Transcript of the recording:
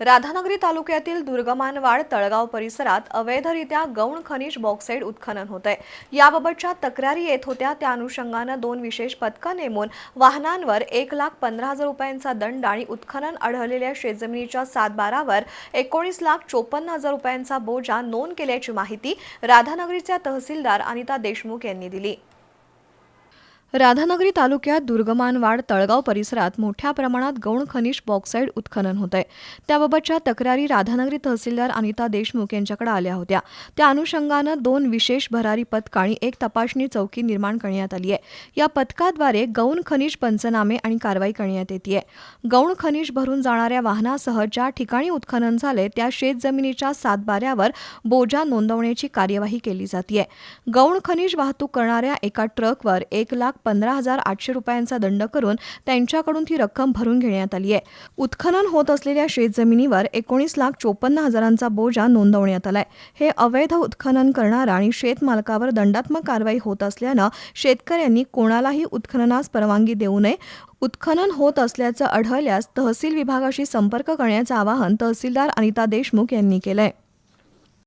राधानगरी तालुक्यातील दुर्गमानवाड तळगाव परिसरात अवैधरित्या गौण खनिज बॉक्साईड उत्खनन होत आहे याबाबतच्या तक्रारी येत होत्या. त्या अनुषंगानं दोन विशेष पथकं नेमून वाहनांवर एक लाख पंधरा हजार रुपयांचा दंड आणि उत्खनन आढळलेल्या शेतजमिनीच्या सातबारावर एकोणीस लाख चोपन्न हजार रुपयांचा बोजा नोंद केल्याची माहिती राधानगरीच्या तहसीलदार अनिता देशमुख यांनी दिली. राधानगरी तालुक्यात दुर्गमानवाड तळगाव परिसरात मोठ्या प्रमाणात गौण खनिज बॉक्साईड उत्खनन होत आहे त्याबाबतच्या तक्रारी राधानगरी तहसीलदार अनिता देशमुख यांच्याकडे आल्या होत्या. त्या अनुषंगानं दोन विशेष भरारी पथक आणि एक तपासणी चौकी निर्माण करण्यात आली आहे. या पथकाद्वारे गौण खनिज पंचनामे आणि कारवाई करण्यात येते गौण खनिज भरून जाणाऱ्या वाहनासह ज्या ठिकाणी उत्खनन झाले त्या शेतजमिनीच्या सातबाऱ्यावर बोजा नोंदवण्याची कार्यवाही केली जाते गौण खनिज वाहतूक करणाऱ्या एका ट्रकवर एक लाख पंधरा हजार आठशे रुपयांचा दंड करून त्यांच्याकडून ती रक्कम भरून घेण्यात आली आहे. उत्खनन होत असलेल्या शेतजमिनीवर एकोणीस लाख चोपन्न हजारांचा बोजा नोंदवण्यात आलाय. हे अवैध उत्खनन करणारा आणि शेतमालकावर दंडात्मक कारवाई होत असल्यानं शेतकऱ्यांनी कोणालाही उत्खननास परवानगी देऊ नये. उत्खनन होत असल्याचं आढळल्यास तहसील विभागाशी संपर्क करण्याचं आवाहन तहसीलदार अनिता देशमुख यांनी केलंय.